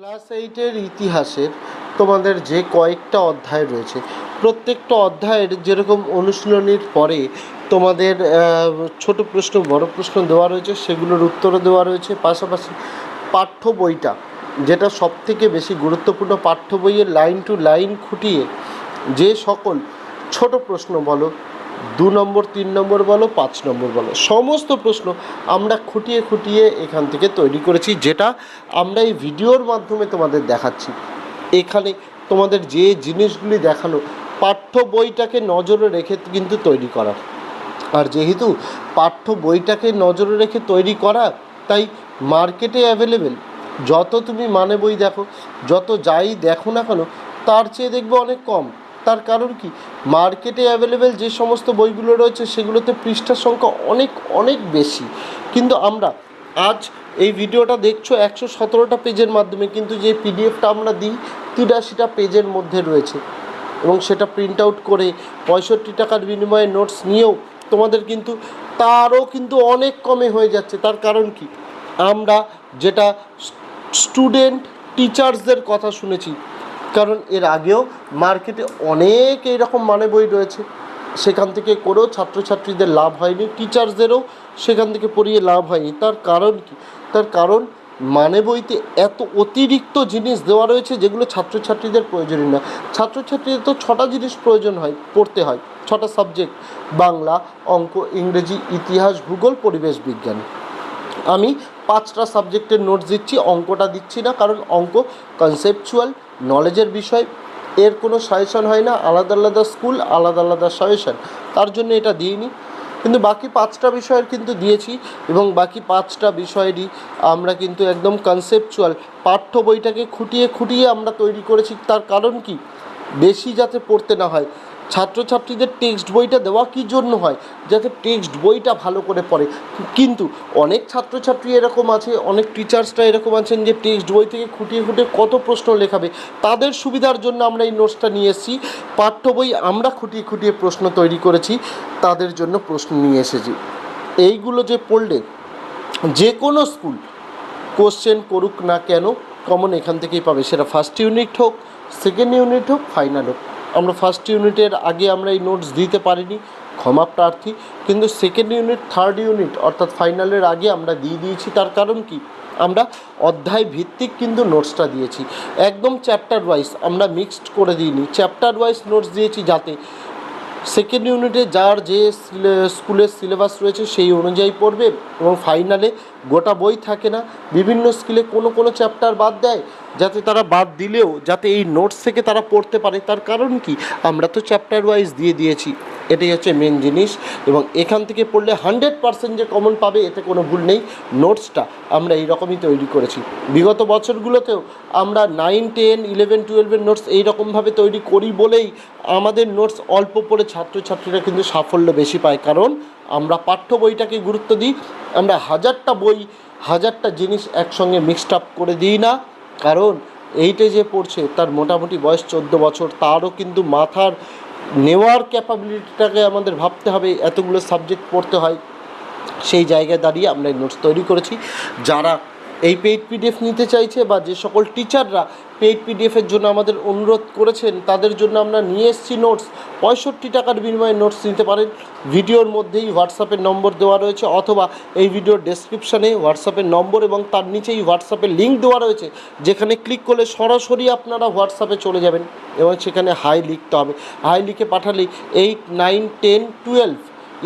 Class এইটের ইতিহাসের তোমাদের যে কয়েকটা অধ্যায় রয়েছে, প্রত্যেকটা অধ্যায়ের যেরকম অনুশীলনীর পরে তোমাদের ছোট প্রশ্ন, বড় প্রশ্ন দেওয়া রয়েছে, সেগুলোর উত্তরও দেওয়া রয়েছে, পাশাপাশি পাঠ্য বইটা, যেটা সবথেকে বেশি গুরুত্বপূর্ণ পাঠ্য বইয়ের লাইন টু লাইন খুঁটিয়ে যে সকল ছোট প্রশ্ন বলো দু নম্বর, তিন নম্বর বলো, পাঁচ নম্বর বলো, সমস্ত প্রশ্ন আমরা খুঁটিয়ে খুঁটিয়ে এখান থেকে তৈরি করেছি, যেটা আমরা এই ভিডিওর মাধ্যমে তোমাদের দেখাচ্ছি। এখানে তোমাদের যে জিনিসগুলি দেখানো পাঠ্য বইটাকে নজরে রেখে কিন্তু তৈরি করা। আর যেহেতু পাঠ্য বইটাকে নজরে রেখে তৈরি করা, তাই মার্কেটে অ্যাভেলেবেল যত তুমি মানে বই দেখো, যত যাই দেখো না কেন, তার চেয়ে দেখবে অনেক কম। তার কারণ কি? মার্কেটে অ্যাভেলেবেল যে সমস্ত বইগুলো রয়েছে, সেগুলোতে পৃষ্ঠার সংখ্যা অনেক অনেক বেশি। কিন্তু আমরা আজ এই ভিডিওটা দেখছ একশো সতেরোটা পেজের মাধ্যমে, কিন্তু যে পিডিএফটা আমরা দিই, তিরাশিটা পেজের মধ্যে রয়েছে। এবং সেটা প্রিন্ট আউট করে পঁয়ষট্টি টাকার বিনিময়ে নোটস নিয়েও তোমাদের কিন্তু, তারও কিন্তু অনেক কমে হয়ে যাচ্ছে। তার কারণ কি? আমরা যেটা স্টুডেন্ট টিচার্সদের কথা শুনেছি কারণ এর আগেও মার্কেটে অনেক এইরকম মানে বই রয়েছে। সেখান থেকে করেও ছাত্রছাত্রীদের লাভ হয়নি টিচার্সদেরও সেখান থেকে পড়িয়ে লাভ হয়নি। তার কারণ কি? তার কারণ মানে বইতে এত অতিরিক্ত জিনিস দেওয়া রয়েছে যেগুলো ছাত্রছাত্রীদের প্রয়োজনীয় না। ছাত্রছাত্রীদের তো ছটা জিনিস প্রয়োজন হয়, পড়তে হয়। ছটা সাবজেক্ট বাংলা, অঙ্ক, ইংরেজি, ইতিহাস, ভূগোল, পরিবেশ বিজ্ঞান। আমি পাঁচটা সাবজেক্টের নোটস দিচ্ছি, অঙ্কটা দিচ্ছি না, কারণ অঙ্ক কনসেপচুয়াল নলেজের বিষয়। এর কোনো সাজেশন হয় না, আলাদা আলাদা স্কুল আলাদা আলাদা সাজেশন তার জন্য এটা দিইনি। কিন্তু বাকি পাঁচটা বিষয়ের কিন্তু দিয়েছি, এবং বাকি পাঁচটা বিষয়েরই আমরা কিন্তু একদম কনসেপচুয়াল পাঠ্য বইটাকে খুঁটিয়ে খুঁটিয়ে আমরা তৈরি করেছি। তার কারণ কি? বেশি যাতে পড়তে না হয়। ছাত্রছাত্রীদের টেক্সট বইটা দেওয়া কী জন্য হয়? যাতে টেক্সট বইটা ভালো করে পড়ে। কিন্তু অনেক ছাত্রছাত্রী এরকম আছে, অনেক টিচার্সরা এরকম আছেন যে টেক্সট বই থেকে খুঁটিয়ে খুঁটিয়ে কত প্রশ্ন লেখাবে। তাদের সুবিধার জন্য আমরা এই নোটসটা নিয়ে এসেছি। পাঠ্য বই আমরা খুঁটিয়ে খুঁটিয়ে প্রশ্ন তৈরি করেছি, তাদের জন্য প্রশ্ন নিয়ে এসেছি। এইগুলো যে পড়লে, যে কোনো স্কুল, কোশ্চেন করুক না কেন, কমন এখান থেকেই পাবে। সেটা ফার্স্ট ইউনিট হোক, সেকেন্ড ইউনিট হোক, ফাইনাল হোক। আমরা ফার্স্ট ইউনিটের আগে আমরা এই নোটস দিতে পারিনি, ক্ষমা প্রার্থী। কিন্তু সেকেন্ড ইউনিট থার্ড ইউনিট অর্থাৎ ফাইনালের আগে আমরা দিয়ে দিয়েছি, তার কারণ কি? আমরা অধ্যায় ভিত্তিক কিন্তু নোটসটা দিয়েছি। একদম চ্যাপ্টার ওয়াইজ আমরা মিক্সড করে দিইনি। চ্যাপ্টার ওয়াইজ নোটস দিয়েছি যাতে সেকেন্ড ইউনিটে যার যে স্কুলের সিলেবাস রয়েছে, সেই অনুযায়ী পড়বে এবং ফাইনালে গোটা বই থাকে না। বিভিন্ন স্কিলে কোনো কোনো চ্যাপ্টার বাদ দেয়, যাতে তারা বাদ দিলেও, যাতে এই নোটস থেকে তারা পড়তে পারে। তার কারণ কি? আমরা তো চ্যাপ্টার ওয়াইজ দিয়ে দিয়েছি। এটাই হচ্ছে মেন জিনিস। এবং এখান থেকে পড়লে হান্ড্রেড পার্সেন্ট যে কমন পাবে, এতে কোনো ভুল নেই। নোটসটা আমরা এইরকমই তৈরি করেছি। বিগত বছরগুলোতেও আমরা নাইন টেন ইলেভেন টুয়েলভের নোটস এইরকমভাবে তৈরি করি বলেই আমাদের নোটস অল্প পড়ে ছাত্রছাত্রীরা কিন্তু সাফল্য বেশি পায়। কারণ আমরা পাঠ্য বইটাকে গুরুত্ব দিই, আমরা হাজারটা বই, হাজারটা জিনিস একসঙ্গে মিক্সড আপ করে দিই না। কারণ এইটে যে পড়ছে, তার মোটামুটি বয়স চোদ্দ বছর, তারও কিন্তু মাথার নেওয়ার ক্যাপাবিলিটিটাকে আমাদের ভাবতে হবে, এতগুলো সাবজেক্ট পড়তে হয়। সেই জায়গায় দাঁড়িয়ে আমরা নোটস তৈরি করেছি। যারা এই পেইড পিডিএফ নিতে চাইছে বা যে সকল টিচাররা পেইড পিডিএফের জন্য আমাদের অনুরোধ করেছেন, তাদের জন্য আমরা নিয়ে এসেছি নোটস পঁয়ষট্টি টাকার বিনিময়ে নোটস নিতে পারেন। ভিডিওর মধ্যেই হোয়াটসঅ্যাপের নম্বর দেওয়া রয়েছে অথবা এই ভিডিওর ডেসক্রিপশানে হোয়াটসঅ্যাপের নম্বর এবং তার নিচেই হোয়াটসঅ্যাপের লিঙ্ক দেওয়া রয়েছে। যেখানে ক্লিক করলে সরাসরি আপনারা হোয়াটসঅ্যাপে চলে যাবেন এবং সেখানে হাই লিখতে হবে। হাই লিখে পাঠালেই এইট নাইন টেন টুয়েলভ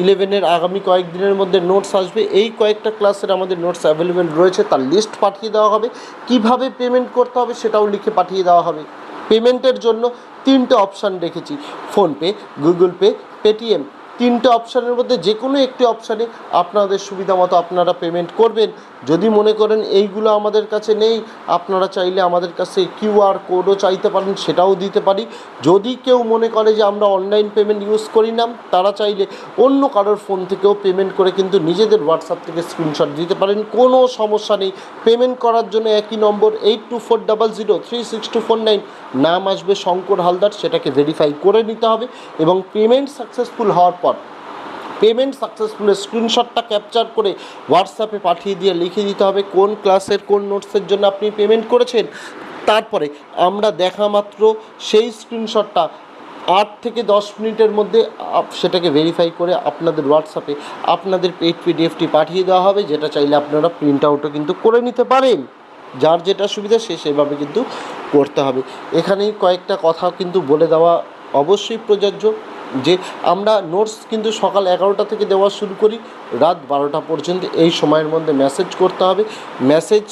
ইলেভেনের আগামী কয়েকদিনের মধ্যে নোটস আসবে। এই কয়েকটা ক্লাসের আমাদের নোটস অ্যাভেলেবেল রয়েছে, তার লিস্ট পাঠিয়ে দেওয়া হবে। কীভাবে পেমেন্ট করতে হবে সেটাও লিখে পাঠিয়ে দেওয়া হবে। পেমেন্টের জন্য তিনটে অপশান রেখেছি। ফোনপে গুগল পে পেটিএম তিনটে অপশানের মধ্যে যে কোনো একটি অপশানে আপনাদের সুবিধা মতো আপনারা পেমেন্ট করবেন। যদি মনে করেন এইগুলো আমাদের কাছে নেই, আপনারা চাইলে আমাদের কাছে কিউআর কোডও চাইতে পারেন, সেটাও দিতে পারি। যদি কেউ মনে করে যে আমরা অনলাইন পেমেন্ট ইউজ করি না, তারা চাইলে অন্য কারোর ফোন থেকেও পেমেন্ট করে কিন্তু নিজেদের হোয়াটসঅ্যাপ থেকে স্ক্রিনশট দিতে পারেন। কোনো সমস্যা নেই। পেমেন্ট করার জন্য একই নম্বর eight two four double zero three six two four nine নাম আসবে শঙ্কর হালদার, সেটাকে ভেরিফাই করে নিতে হবে এবং পেমেন্ট সাকসেসফুল হওয়ার পর পেমেন্ট সাকসেসফুল, স্ক্রিনশটটা ক্যাপচার করে হোয়াটসঅ্যাপে পাঠিয়ে দিয়ে লিখে দিতে হবে কোন ক্লাসের, কোন নোটসের জন্য আপনি পেমেন্ট করেছেন। তারপরে আমরা দেখা মাত্র সেই স্ক্রিনশটটা আট থেকে দশ মিনিটের মধ্যে সেটাকে ভেরিফাই করে আপনাদের হোয়াটসঅ্যাপে আপনাদের পেড পিডিএফটি পাঠিয়ে দেওয়া হবে, যেটা চাইলে আপনারা প্রিন্ট আউটও কিন্তু করে নিতে পারেন। যার যেটা সুবিধা সে সেভাবে কিন্তু করতে হবে। এখানেই কয়েকটা কথা কিন্তু বলে দেওয়া অবশ্যই প্রযোজ্য। যে আমরা নোটস কিন্তু সকাল এগারোটা থেকে দেওয়া শুরু করি, রাত বারোটা পর্যন্ত এই সময়ের মধ্যে মেসেজ করতে হবে। মেসেজ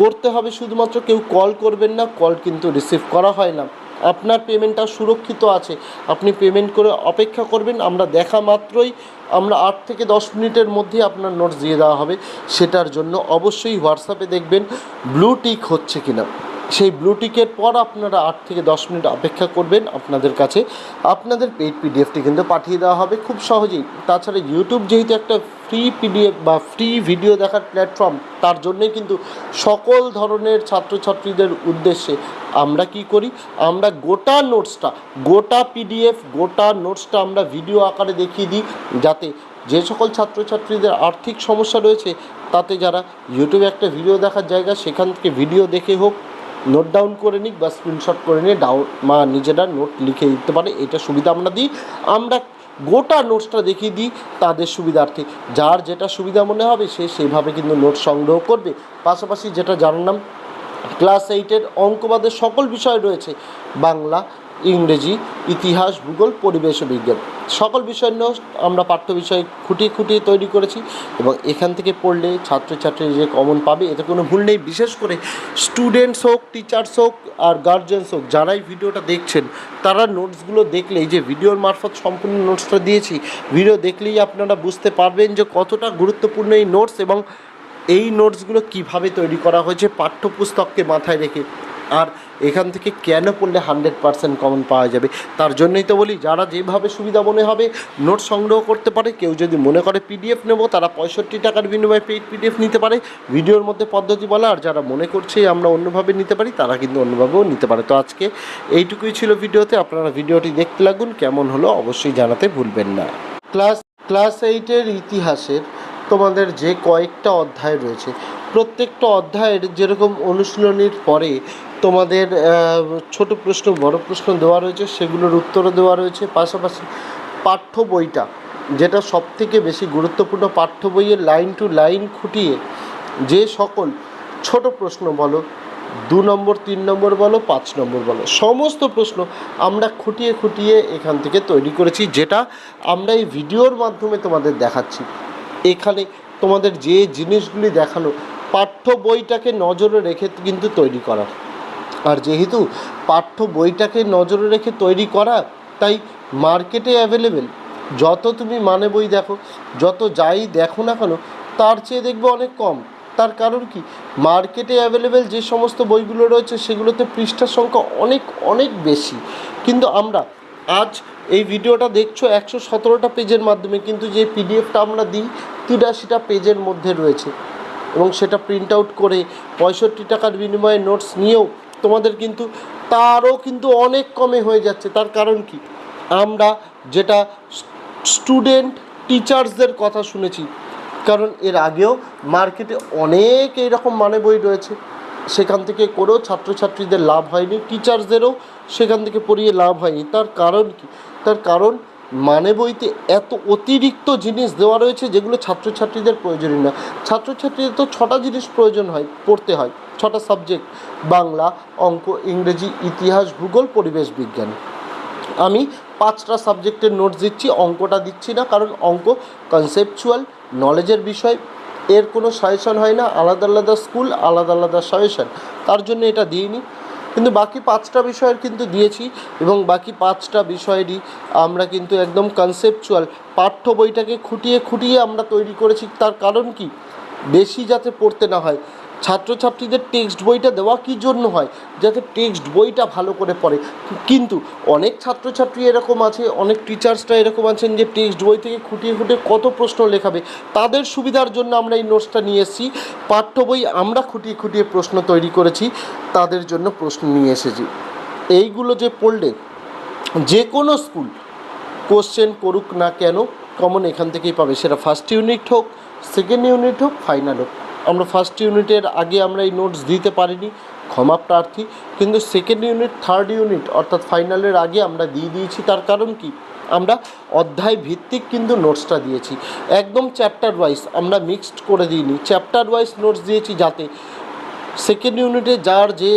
করতে হবে শুধুমাত্র কেউ কল করবেন না কল কিন্তু রিসিভ করা হয় না। আপনার পেমেন্টটা সুরক্ষিত আছে। আপনি পেমেন্ট করে অপেক্ষা করবেন, আমরা দেখা মাত্রই, আমরা আট থেকে দশ মিনিটের মধ্যে আপনার নোটস দিয়ে দেওয়া হবে। সেটার জন্য অবশ্যই হোয়াটসঅ্যাপে দেখবেন ব্লু টিক হচ্ছে কিনা। সেই ব্লু টিকের পর আপনারা আট থেকে দশ মিনিট অপেক্ষা করবেন আপনাদের কাছে। আপনাদের পেড পিডিএফটি কিন্তু পাঠিয়ে দেওয়া হবে খুব সহজেই। তাছাড়া ইউটিউব যেহেতু একটা ফ্রি পিডিএফ বা ফ্রি ভিডিও দেখার প্ল্যাটফর্ম তার জন্যই কিন্তু সকল ধরনের ছাত্রছাত্রীদের উদ্দেশ্যে আমরা কি করি? আমরা গোটা নোটসটা গোটা পিডিএফ গোটা নোটসটা আমরা ভিডিও আকারে দেখিয়ে দিই, যাতে যে সকল ছাত্রছাত্রীদের আর্থিক সমস্যা রয়েছে, তাতে যারা ইউটিউবে একটা ভিডিও দেখার জায়গা, সেখান থেকে ভিডিও দেখে হোক নোট ডাউন করে নিক বা স্ক্রিনশট করে নিয়ে ডাউন মা নিজেরা নোট লিখে দিতে পারে, এটা সুবিধা আমরা দিই। আমরা গোটা নোটসটা দেখিয়ে দিই তাদের সুবিধার্থে। যার যেটা সুবিধা মনে হবে সে সেইভাবে কিন্তু নোট সংগ্রহ করবে। পাশাপাশি যেটা জানলাম ক্লাস এইটের অঙ্কবাদের সকল বিষয় রয়েছে, বাংলা ইংরেজি, ইতিহাস, ভূগোল, পরিবেশ ও বিজ্ঞান। সকল বিষয় নিয়েও আমরা পাঠ্য বিষয় খুঁটিয়ে খুঁটিয়ে তৈরি করেছি এবং এখান থেকে পড়লে ছাত্রছাত্রী যে কমন পাবে, এতে কোনো ভুল নেই। বিশেষ করে স্টুডেন্টস হোক টিচার্স হোক আর গার্জেন্স হোক, যারাই ভিডিওটা দেখছেন, তারা নোটসগুলো দেখলেই যে ভিডিওর মারফত সম্পূর্ণ নোটসটা দিয়েছি ভিডিও দেখলেই আপনারা বুঝতে পারবেন যে কতটা গুরুত্বপূর্ণ এই নোটস এবং এই নোটসগুলো কীভাবে তৈরি করা হয়েছে, পাঠ্যপুস্তককে মাথায় রেখে। আর এখান থেকে কেন পড়লে হান্ড্রেড পার্সেন্ট কমন পাওয়া যাবে? তার জন্যই তো বলি, যারা যেভাবে সুবিধা মনে হবে, নোট সংগ্রহ করতে পারে। কেউ যদি মনে করে পিডিএফ নেব, তারা পঁয়ষট্টি টাকার বিনিময়ে পেইড পিডিএফ নিতে পারে। ভিডিওর মধ্যে পদ্ধতি বলা, আর যারা মনে করছে আমরা অন্যভাবে নিতে পারি, তারা কিন্তু অন্যভাবেও নিতে পারে। তো আজকে এইটুকুই ছিল ভিডিওতে। আপনারা ভিডিওটি দেখতে লাগুন, কেমন হলো অবশ্যই জানাতে ভুলবেন না। ক্লাস ক্লাস এইটের ইতিহাসের তোমাদের যে কয়েকটা অধ্যায় রয়েছে, প্রত্যেকটা অধ্যায়ের যেরকম অনুশীলনীর পরে তোমাদের ছোট প্রশ্ন, বড় প্রশ্ন দেওয়া রয়েছে, সেগুলোর উত্তরও দেওয়া রয়েছে, পাশাপাশি পাঠ্য বইটা, যেটা সবথেকে বেশি গুরুত্বপূর্ণ পাঠ্য বইয়ের লাইন টু লাইন খুঁটিয়ে যে সকল ছোট প্রশ্ন বলো, দু নম্বর, তিন নম্বর বলো, পাঁচ নম্বর বলো, সমস্ত প্রশ্ন আমরা খুঁটিয়ে খুঁটিয়ে এখান থেকে তৈরি করেছি, যেটা আমরা এই ভিডিওর মাধ্যমে তোমাদের দেখাচ্ছি। এখানে তোমাদের যে জিনিসগুলি দেখানো পাঠ্য বইটাকে নজরে রেখে কিন্তু তৈরি করা আর যেহেতু পাঠ্য বইটাকে নজরে রেখে তৈরি করা, তাই মার্কেটে অ্যাভেলেবেল যত তুমি মানে বই দেখো, যত যাই দেখো না কেন, তার চেয়ে দেখবে অনেক কম। তার কারণ কি? মার্কেটে অ্যাভেলেবেল যে সমস্ত বইগুলো রয়েছে, সেগুলোতে পৃষ্ঠার সংখ্যা অনেক অনেক বেশি। কিন্তু আমরা আজ এই ভিডিওটা দেখছ একশো সতেরোটা পেজের মাধ্যমে, কিন্তু যে পিডিএফটা আমরা দিই, তিরাশিটা পেজের মধ্যে রয়েছে। এবং সেটা প্রিন্ট আউট করে পঁয়ষট্টি টাকার বিনিময়ে নোটস নিয়েও তোমাদের কিন্তু তারও কিন্তু অনেক কমে হয়ে যাচ্ছে। তার কারণ কি? আমরা যেটা স্টুডেন্ট টিচার্সদের কথা শুনেছি, কারণ এর আগেও মার্কেটে অনেক এইরকম মানে বই রয়েছে। সেখান থেকে করেও ছাত্রছাত্রীদের লাভ হয়নি, টিচার্সদেরও সেখান থেকে পড়িয়ে লাভ হয়নি। তার কারণ কি? তার কারণ মানে বইতে এত অতিরিক্ত জিনিস দেওয়া রয়েছে যেগুলো ছাত্রছাত্রীদের প্রয়োজনীয় না। ছাত্রছাত্রীদের তো ছটা জিনিস প্রয়োজন হয়, পড়তে হয়। ছটা সাবজেক্ট বাংলা, অঙ্ক, ইংরেজি, ইতিহাস, ভূগোল, পরিবেশ বিজ্ঞান। আমি পাঁচটা সাবজেক্টের নোটস দিচ্ছি, অঙ্কটা দিচ্ছি না, কারণ অঙ্ক কনসেপচুয়াল নলেজের বিষয়। এর কোনো সাজেশন হয় না, আলাদা আলাদা স্কুল আলাদা আলাদা সাজেশন তার জন্য এটা দিইনি। কিন্তু বাকি পাঁচটা বিষয়ের কিন্তু দিয়েছি এবং বাকি পাঁচটা বিষয়েরই আমরা কিন্তু একদম কনসেপচুয়াল পাঠ্য বইটাকে খুঁটিয়ে খুঁটিয়ে আমরা তৈরি করেছি। তার কারণ কি? বেশি যাতে পড়তে না হয়। ছাত্রছাত্রীদের টেক্সট বইটা দেওয়া কী জন্য হয়? যাতে টেক্সট বইটা ভালো করে পড়ে। কিন্তু অনেক ছাত্রছাত্রী এরকম আছে, অনেক টিচার্সরা এরকম আছেন যে টেক্সট বই থেকে খুঁটিয়ে খুঁটিয়ে কত প্রশ্ন লেখাবে। তাদের সুবিধার জন্য আমরা এই নোটসটা নিয়ে এসেছি। পাঠ্য বই আমরা খুঁটিয়ে খুঁটিয়ে প্রশ্ন তৈরি করেছি। তাদের জন্য প্রশ্ন নিয়ে এসেছি। এইগুলো যে পড়লে যে কোনো স্কুল কোশ্চেন করুক না কেন কমন এখান থেকেই পাবে। সেটা ফার্স্ট ইউনিট হোক সেকেন্ড ইউনিট হোক ফাইনাল হোক। আমরা ফার্স্ট ইউনিটের আগে আমরা এই নোটস দিতে পারিনি, ক্ষমা প্রার্থী। কিন্তু সেকেন্ড ইউনিট থার্ড ইউনিট অর্থাৎ ফাইনালের আগে আমরা দিয়ে দিয়েছি, তার কারণ কি? আমরা অধ্যায় ভিত্তিক কিন্তু নোটসটা দিয়েছি। একদম চ্যাপ্টার ওয়াইজ আমরা মিক্সড করে দিইনি। চ্যাপ্টার ওয়াইজ নোটস দিয়েছি যাতে সেকেন্ড ইউনিটে যার যে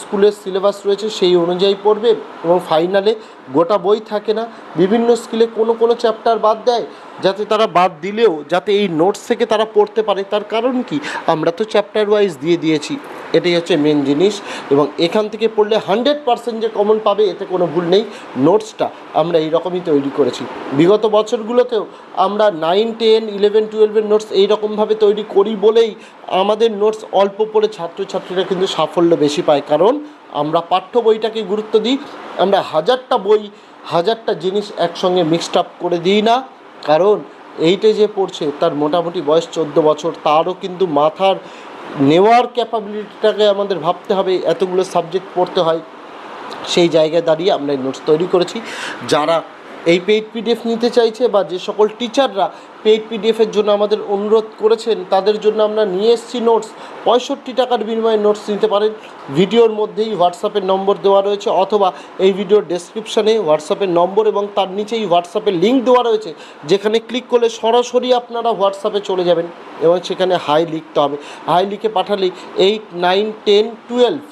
স্কুলের সিলেবাস রয়েছে, সেই অনুযায়ী পড়বে এবং ফাইনালে গোটা বই থাকে না। বিভিন্ন স্কিলে কোনো কোনো চ্যাপ্টার বাদ দেয়। যাতে তারা বাদ দিলেও যাতে এই নোটস থেকে তারা পড়তে পারে, তার কারণ কি? আমরা তো চ্যাপ্টার ওয়াইজ দিয়ে দিয়েছি, এটাই হচ্ছে মেন জিনিস এবং এখান থেকে পড়লে হান্ড্রেড পার্সেন্ট যে কমন পাবে, এতে কোনো ভুল নেই। নোটসটা আমরা এইরকমই তৈরি করেছি। বিগত বছরগুলোতেও আমরা নাইন টেন ইলেভেন টুয়েলভের নোটস এইরকমভাবে তৈরি করি বলেই আমাদের নোটস অল্প পড়ে ছাত্রছাত্রীরা কিন্তু সাফল্য বেশি পায়। কারণ আমরা পাঠ্য বইটাকে গুরুত্ব দিই, আমরা হাজারটা বই, হাজারটা জিনিস একসঙ্গে মিক্সড আপ করে দিই না। কারণ এইটে যে পড়ছে, তার মোটামুটি বয়স চোদ্দ বছর, তারও কিন্তু মাথার নেওয়ার ক্যাপাবিলিটিটাকে আমাদের ভাবতে হবে, এতগুলো সাবজেক্ট পড়তে হয়। সেই জায়গায় দাঁড়িয়ে আমরা নোটস তৈরি করেছি। যারা এই পেইড পিডিএফ নিতে চাইছে বা যে সকল টিচাররা পেইড পিডিএফের জন্য আমাদের অনুরোধ করেছেন, তাদের জন্য আমরা নিয়ে এসেছি নোটস পঁয়ষট্টি টাকার বিনিময়ে নোটস নিতে পারেন। ভিডিওর মধ্যেই হোয়াটসঅ্যাপের নম্বর দেওয়া রয়েছে, অথবা এই ভিডিওর ডেসক্রিপশানে হোয়াটসঅ্যাপের নম্বর এবং তার নিচেই হোয়াটসঅ্যাপের লিঙ্ক দেওয়া রয়েছে, যেখানে ক্লিক করলে সরাসরি আপনারা হোয়াটসঅ্যাপে চলে যাবেন এবং সেখানে হাই লিখতে হবে। হাই লিখে পাঠালেই এইট নাইন টেন টুয়েলভ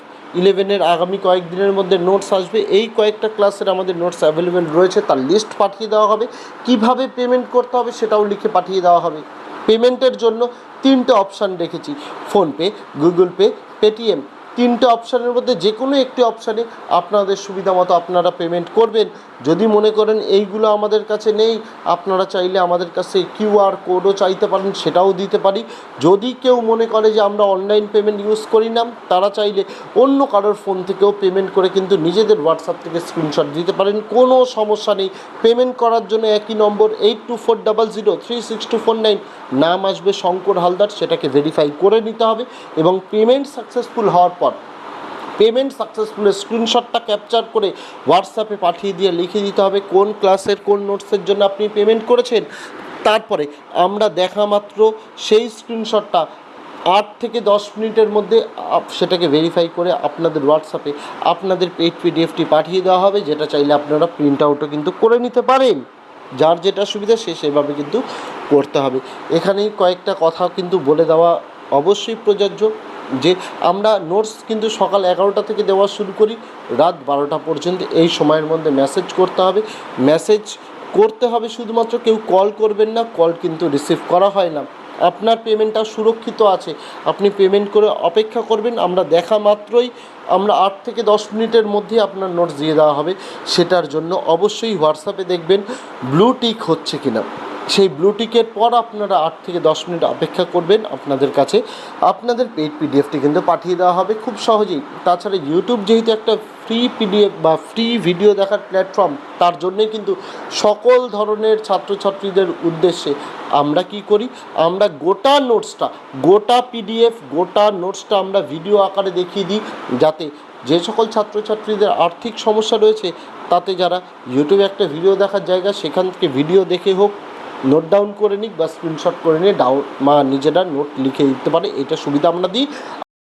ইলেভেনের আগামী কয়েকদিনের মধ্যে নোটস আসবে। এই কয়েকটা ক্লাসের আমাদের নোটস অ্যাভেলেবেল রয়েছে, তার লিস্ট পাঠিয়ে দেওয়া হবে। কীভাবে পেমেন্ট করতে হবে সেটাও লিখে পাঠিয়ে দেওয়া হবে। পেমেন্টের জন্য তিনটে অপশান রেখেছি। ফোনপে গুগল পে পেটিএম তিনটে অপশানের মধ্যে যে কোনো একটি অপশানে আপনাদের সুবিধা মতো আপনারা পেমেন্ট করবেন। যদি মনে করেন এইগুলো আমাদের কাছে নেই, আপনারা চাইলে আমাদের কাছে কিউআর কোডও চাইতে পারেন, সেটাও দিতে পারি। যদি কেউ মনে করে যে আমরা অনলাইন পেমেন্ট ইউজ করি না, তারা চাইলে অন্য কারোর ফোন থেকেও পেমেন্ট করে কিন্তু নিজেদের হোয়াটসঅ্যাপ থেকে স্ক্রিনশট দিতে পারেন। কোনো সমস্যা নেই। পেমেন্ট করার জন্য একই নম্বর eight two four double zero three six two four nine নাম আসবে শঙ্কর হালদার, সেটাকে ভেরিফাই করে নিতে হবে এবং পেমেন্ট সাকসেসফুল হওয়ার পর পেমেন্ট সাকসেসফুলের স্ক্রিনশটটা ক্যাপচার করে হোয়াটসঅ্যাপে পাঠিয়ে দিয়ে লিখে দিতে হবে কোন ক্লাসের কোন নোটসের জন্য আপনি পেমেন্ট করেছেন। তারপরে আমরা দেখা মাত্র সেই স্ক্রিনশটটা আট থেকে দশ মিনিটের মধ্যে সেটাকে ভেরিফাই করে আপনাদের হোয়াটসঅ্যাপে আপনাদের পেড পিডিএফটি পাঠিয়ে দেওয়া হবে, যেটা চাইলে আপনারা প্রিন্ট আউটও কিন্তু করে নিতে পারেন। যার যেটা সুবিধা সে সেভাবে কিন্তু করতে হবে। এখানেই কয়েকটা কথা কিন্তু বলে দেওয়া অবশ্যই প্রযোজ্য। যে আমরা নোটস কিন্তু সকাল এগারোটা থেকে দেওয়া শুরু করি, রাত বারোটা পর্যন্ত এই সময়ের মধ্যে মেসেজ করতে হবে। মেসেজ করতে হবে শুধুমাত্র কেউ কল করবেন না কল কিন্তু রিসিভ করা হয় না। আপনার পেমেন্টটা সুরক্ষিত আছে। আপনি পেমেন্ট করে অপেক্ষা করবেন, আমরা দেখা মাত্রই, আমরা আট থেকে দশ মিনিটের মধ্যে আপনার নোটস দিয়ে দেওয়া হবে। সেটার জন্য অবশ্যই হোয়াটসঅ্যাপে দেখবেন ব্লু টিক হচ্ছে কিনা। সেই ব্লু টিকের পর আপনারা আট থেকে দশ মিনিট অপেক্ষা করবেন আপনাদের কাছে। আপনাদের পেড পিডিএফটি কিন্তু পাঠিয়ে দেওয়া হবে খুব সহজেই। তাছাড়া ইউটিউব যেহেতু একটা ফ্রি পিডিএফ বা ফ্রি ভিডিও দেখার প্ল্যাটফর্ম তার জন্যই কিন্তু সকল ধরনের ছাত্রছাত্রীদের উদ্দেশ্যে আমরা কি করি? আমরা গোটা নোটসটা গোটা পিডিএফ গোটা নোটসটা আমরা ভিডিও আকারে দেখিয়ে দিই, যাতে যে সকল ছাত্রছাত্রীদের আর্থিক সমস্যা রয়েছে, তাতে যারা ইউটিউবে একটা ভিডিও দেখার জায়গা, সেখান থেকে ভিডিও দেখে হোক নোট ডাউন করে নিক বা স্ক্রিনশট করে নিয়ে ডাউন মা নিজেরা নোট লিখে দিতে পারে, এটা সুবিধা আমরা দিই।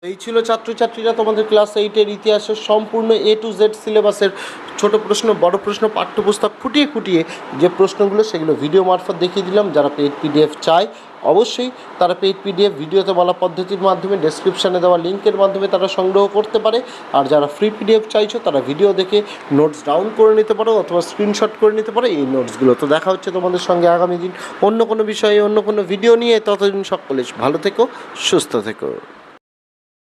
এই ছিল ছাত্রছাত্রীরা, তোমাদের ক্লাস এইটের ইতিহাসের সম্পূর্ণ এ টু জেড সিলেবাসের ছোট প্রশ্ন, বড় প্রশ্ন, পাঠ্যপুস্তক ফুটিয়ে ফুটিয়ে যে প্রশ্নগুলো, সেগুলো ভিডিও মারফত দেখিয়ে দিলাম। যারা পেড পিডিএফ চায়, অবশ্যই তারা পেড পিডিএফ ভিডিওতে বলা পদ্ধতির মাধ্যমে ডেসক্রিপশানে দেওয়া লিঙ্কের মাধ্যমে তারা সংগ্রহ করতে পারে। আর যারা ফ্রি পিডিএফ চাইছো, তারা ভিডিও দেখে নোটস ডাউন করে নিতে পারো অথবা স্ক্রিনশট করে নিতে পারো। এই নোটসগুলো তো দেখা হচ্ছে তোমাদের সঙ্গে আগামী দিন অন্য কোনো বিষয়ে, অন্য কোনো ভিডিও নিয়ে। ততদিন সকলে ভালো থেকো, সুস্থ থেকো।